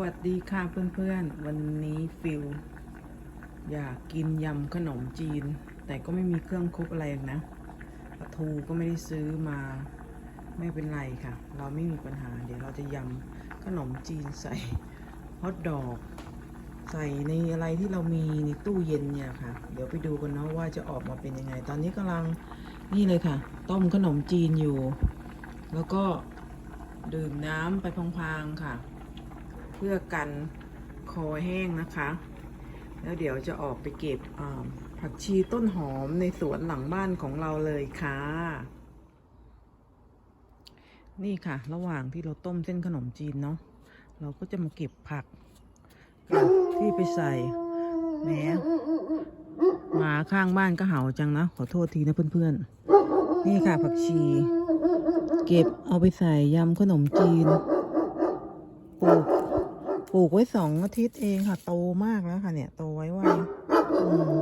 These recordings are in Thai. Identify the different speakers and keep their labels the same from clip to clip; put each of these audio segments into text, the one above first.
Speaker 1: วัสดีค่ะเพื่อนๆ วันนี้ฟิลอยากกินยำขนมจีน แต่ก็ไม่มีเครื่องคลุกอะไรนะปลาทูก็ไม่ได้ซื้อมาไม่เป็นไรค่ะ เราไม่มีปัญหา เดี๋ยวเราจะยำขนมจีนใส่ฮอทดอก ใส่ในอะไรที่เรามีในตู้เย็นเนี่ยค่ะ เดี๋ยวไปดูกันเนาะว่าจะออกมาเป็นยังไง ตอนนี้กำลังนี่เลยค่ะ ต้มขนมจีนอยู่ แล้วก็ดื่มน้ำไปพลางๆค่ะ พื่อกันคอแห้งนะคะ แล้วเดี๋ยวจะออกไปเก็บผักชีต้นหอมในสวนหลังบ้านของเราเลยค่ะ นี่ค่ะ ระหว่างที่เราต้มเส้นขนมจีนเนาะเราก็จะมาเก็บผักที่ไปใส่แหมหมาข้างบ้านก็เห่าจังนะ ขอโทษทีนะเพื่อนๆ นี่ค่ะผักชี เก็บเอาไปใส่ยำขนมจีนปลูก ปลูกไว้สองอาทิตย์เองค่ะ โตมากแล้วค่ะ เนี่ย โตไว้วอืม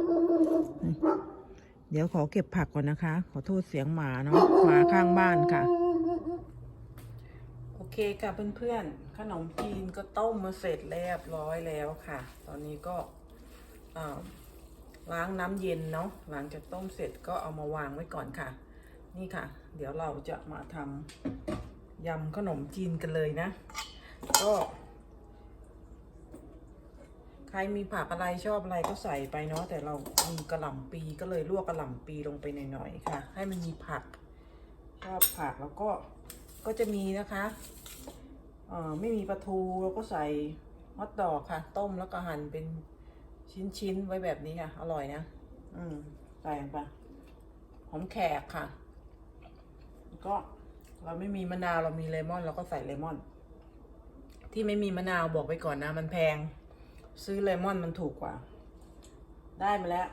Speaker 1: เดี๋ยวขอเก็บผักก่อนนะคะ ขอโทษเสียงหมาเนาะหมาข้างบ้านค่ะ โอเคค่ะเพื่อนๆ ขนมจีนก็ต้มมาเสร็จเรียบร้อยแล้วค่ะ ตอนนี้ก็ล้างน้ำเย็นเนาะหลังจากต้มเสร็จก็เอามาวางไว้ก่อนค่ะ นี่ค่ะ เดี๋ยวเราจะมาทำยำขนมจีนกันเลยนะ ก็ ใครมีผักอะไรชอบอะไรก็ใส่ไปเนาะแต่เรามีกระหล่ำปีก็เลยลวกกระหล่ำปีลงไปหน่อยๆค่ะ ให้มันมีผักชอบผักแล้วก็ก็จะมีนะคะเอ่อไม่มีปลาทูเราก็ใส่ฮอทดอกค่ะ ต้มแล้วก็หั่นเป็นชิ้นๆไว้แบบนี้ค่ะ อร่อยนะอืมใส่ไปหอมแขกค่ะ ก็เราไม่มีมะนาวเรามีเลมอนเราก็ใส่เลมอน ที่ไม่มีมะนาวบอกไปก่อนนะ มันแพง ซื้อเลมอนมันถูกกว่า ได้มาแล้ว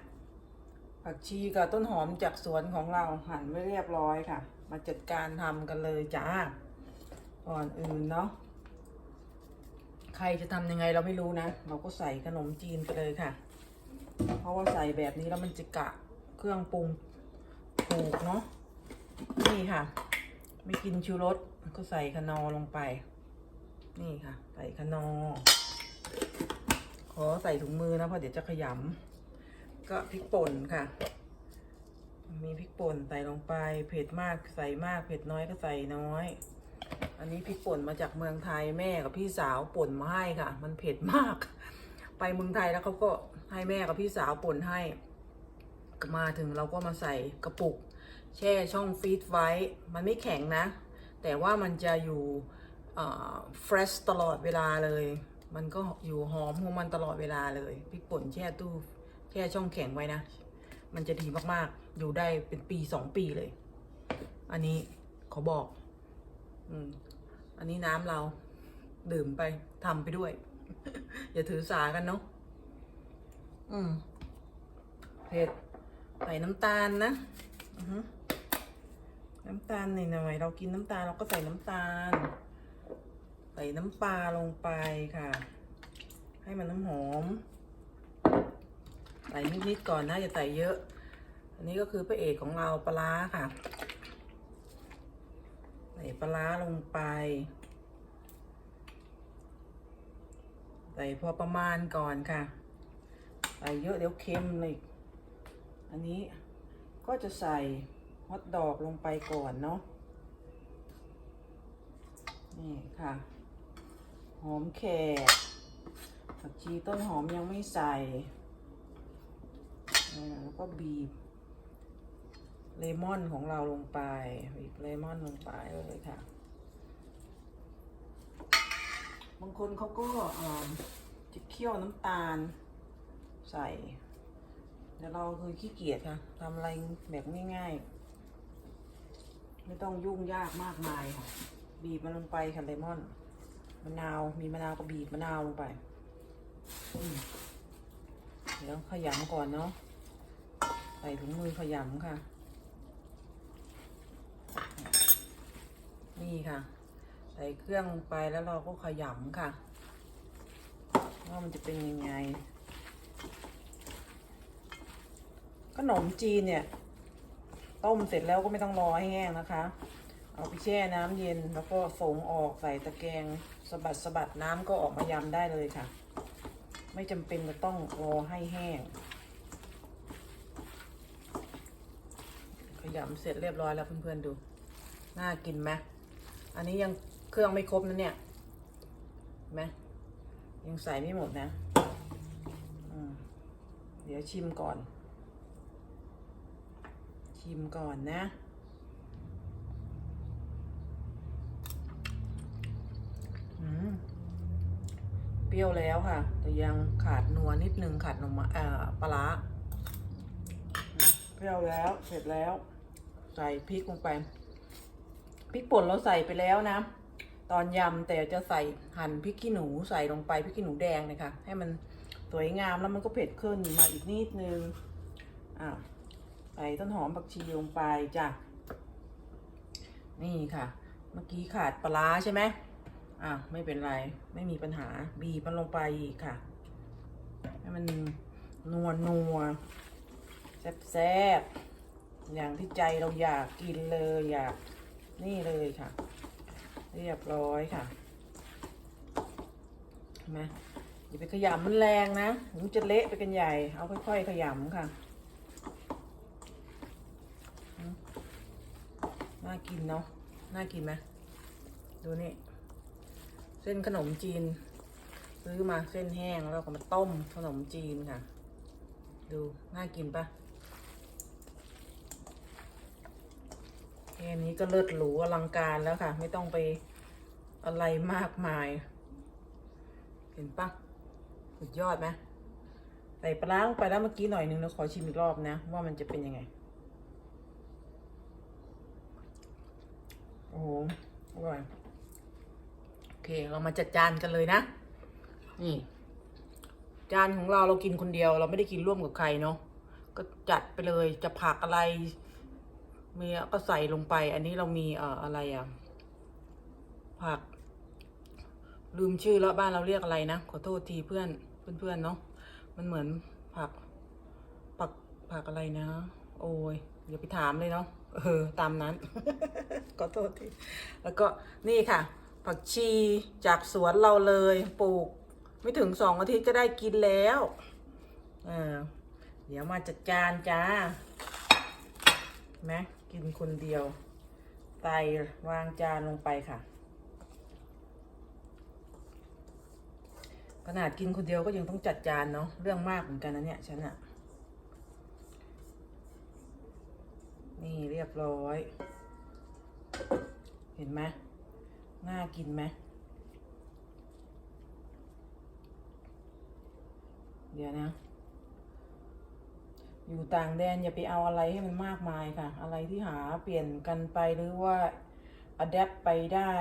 Speaker 1: ผักชีกับต้นหอมจากสวนของเราหั่นไว้เรียบร้อยค่ะ มาจัดการทำกันเลยจ้าก่อนอื่นเนาะใครจะทำยังไงเราไม่รู้นะ เราก็ใส่ขนมจีนไปเลยค่ะ เพราะว่าใส่แบบนี้แล้วมันจะกะเครื่องปรุงถูกเนาะนี่ค่ะ ไม่กินชูรสก็ใส่คนอลงไป นี่ค่ะ ใส่คนอ อใส่ถุงมือนะเพราะเดี๋ยวจะขยำก็พริกป่นค่ะ มีพริกป่นใส่ลงไป เผ็ดมากใส่มาก เผ็ดน้อยก็ใส่น้อย อันนี้พริกป่นมาจากเมืองไทยแม่กับพี่สาวป่นมาให้ค่ะ มันเผ็ดมาก ไปเมืองไทยแล้วเขาก็ให้แม่กับพี่สาวป่นให้ มาถึงเราก็มาใส่กระปุก แช่ช่องฟรีซไว้ มันไม่แข็งนะ แต่ว่ามันจะอยู่เฟรชตลอดเวลาเลย มันก็อยู่หอมของมันตลอดเวลาเลยพริกป่นแช่ตู้แช่ช่องแข็งไว้นะ มันจะดีมากๆ อยู่ได้เป็นปีสองปีเลย อันนี้ขอบอก อืม อันนี้น้ำเรา ดื่มไปทำไปด้วย อย่าถือสากันเนาะอืมเผ็ดใส่น้ำตาลนะน้ำตาลหน่อยๆเรากินน้ำตาลเราก็ใส่น้ำตาล ใส่น้ำปลาลงไปค่ะ ให้มันน้ำหอม ใส่นิดๆก่อนนะอย่าใส่เยอะ อันนี้ก็คือพระเอกของเราปลาค่ะ ใส่ปลาร้าลงไป ใส่พอประมาณก่อนค่ะ ใส่เยอะเดี๋ยวเค็มเลยอันนี้ก็จะใส่ฮอทดอกลงไปก่อนเนาะนี่ค่ะ หอมแขกผักชีต้นหอมยังไม่ใส่ แล้วก็บีบ เลมอนของเราลงไป บีบเลมอนลงไปเลยค่ะ บางคนเขาก็จะเคี่ยวน้ำตาลใส่แต่เราคือขี้เกียจค่ะทำอะไรแบบง่ายๆ ไม่ต้องยุ่งยากมากมายค่ะ บีบมันลงไปค่ะเลมอน มะนาว มีมะนาวก็บีบมะนาวลงไปเดี๋ยวขยำก่อนเนาะ ใส่ถุงมือขยำค่ะ นี่ค่ะ ใส่เครื่องลงไปแล้วเราก็ขยำค่ะ ว่ามันจะเป็นยังไง ขนมจีนเนี่ย ต้มเสร็จแล้วก็ไม่ต้องรอให้แห้งนะคะ เอาไปแช่น้ำเย็นแล้วก็ฝงออกใส่ตะแกรงสะบัดสะบัดน้ำก็ออกมายำได้เลยค่ะ ไม่จำเป็นจะต้องรอให้แห้ง ขยำเสร็จเรียบร้อยแล้วเพื่อนๆดู น่ากินไหมอันนี้ยังเครื่องไม่ครบนะเนี่ยเห็นไหมยังใส่ไม่หมดนะเดี๋ยวชิมก่อน ชิมก่อนนะ อืม เปรี้ยวแล้วค่ะ แต่ยังขาดนัวนิดนึงขาดนมเอ่อปลาเปรี้ยวแล้วเสร็จแล้ว ใส่พริกลงไปพริกป่นเราใส่ไปแล้วนะ ตอนยำแต่จะใส่หั่นพริกขี้หนูใส่ลงไปพริกขี้หนูแดงนะคะให้มันสวยงามแล้วมันก็เผ็ดขึ้นมาอีกนิดนึงอ่าใส่ต้นหอมผักชีลงไปจ้ะนี่ค่ะ เมื่อกี้ขาดปลาใช่ไหม อะไม่เป็นไร ไม่มีปัญหา บีบมันลงไปอีกค่ะ ให้มันนัวนัวแซ่บๆอย่างที่ใจเราอยากกินเลยอยากนี่เลยค่ะ เรียบร้อยค่ะเห็นไหมอย่าไปขยำมันแรงนะมันจะเละไปกันใหญ่ เอาค่อยๆขยำค่ะน่ากินเนาะน่ากินไหมดูนี่ ส้นขนมจีน ซื้อมาเส้นแห้งแล้วก็มาต้มขนมจีนค่ะ ดูน่ากินปะแค่นี้ก็เลิศหรูอลังการแล้วค่ะ ไม่ต้องไปอะไรมากมาย เห็นปะสุดยอดไหมใส่ปลาร้าลงไปแล้วเมื่อกี้หน่อยนึงแล้วขอชิมอีกรอบนะ ว่ามันจะเป็นยังไง โอ้โหอร่อย เค เรามาจัดจานกันเลยนะ นี่ จานของเราเรากินคนเดียว เราไม่ได้กินร่วมกับใครเนาะก็จัดไปเลยจะผักอะไรมีก็ใส่ลงไป อันนี้เรามีเอ่ออะไรอะ ผัก ลืมชื่อแล้วบ้านเราเรียกอะไรนะขอโทษทีเพื่อนเพื่อนๆเนาะมันเหมือนผักผักผักอะไรนะ โอ้ยอย่าไปถามเลยเนาะเออ ตามนั้น ขอโทษที แล้วก็นี่ค่ะ ผักชีจากสวนเราเลยปลูก ไม่ถึงสองอาทิตย์ก็ได้กินแล้วอ่าเดี๋ยวมาจัดจานจ้าเห็นไหมกินคนเดียว ไตวางจานลงไปค่ะ ขนาดกินคนเดียวก็ยังต้องจัดจานเนาะเรื่องมากเหมือนกันนะเนี่ยฉันอะนี่เรียบร้อย เห็นไหม น่ากินไหมเดี๋ยวนะ อยู่ต่างแดนอย่าไปเอาอะไรให้มันมากมายค่ะ อะไรที่หาเปลี่ยนกันไปหรือว่าอัดแอปไปได้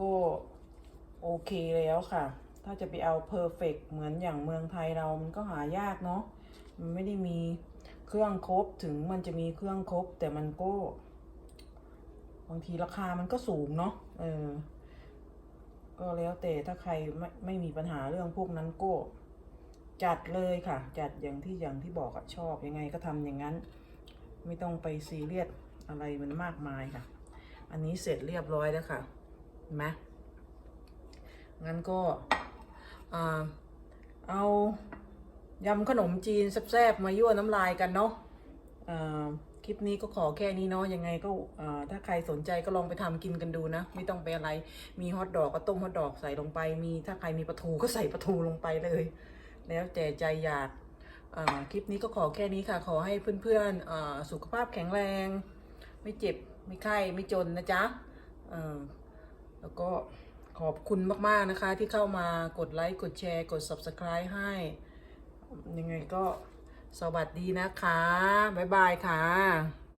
Speaker 1: ก็โอเคแล้วค่ะ ถ้าจะไปเอาเพอร์เฟกเหมือนอย่างเมืองไทยเรา มันก็หายากเนาะ มันไม่ได้มีเครื่องครบถึงมันจะมีเครื่องครบแต่มันก็บางทีราคามันก็สูงเนาะ เออ ก็แล้วแต่ถ้าใครไม่ไม่มีปัญหาเรื่องพวกนั้นก็ จัดเลยค่ะ จัดอย่างที่อย่างที่บอกอะชอบยังไงก็ทำอย่างนั้น ไม่ต้องไปซีเรียสอะไรมันมากมายค่ะ อันนี้เสร็จเรียบร้อยแล้วค่ะเห็นไหมงั้นก็เอายำขนมจีนแซ่บๆมายั่วน้ำลายกันเนาะอ่า คลิปนี้ก็ขอแค่นี้เนาะยังไงก็ถ้าใครสนใจก็ลองไปทำกินกันดูนะ ไม่ต้องไปอะไร มีฮอทดอกก็ต้มฮอทดอกใส่ลงไป มีถ้าใครมีปลาทูก็ใส่ปลาทูลงไปเลย แล้วแต่ใจอยากคลิปนี้ก็ขอแค่นี้ค่ะ ขอให้เพื่อนๆอสุขภาพแข็งแรง ไม่เจ็บไม่ไข้ไม่จนนะจ๊ะแล้วก็ขอบคุณมากๆนะคะที่เข้ามากดไลค์กดแชร์กด subscribe ให้ ยังไงก็ สวัสดีนะคะ บ๊ายบายค่ะ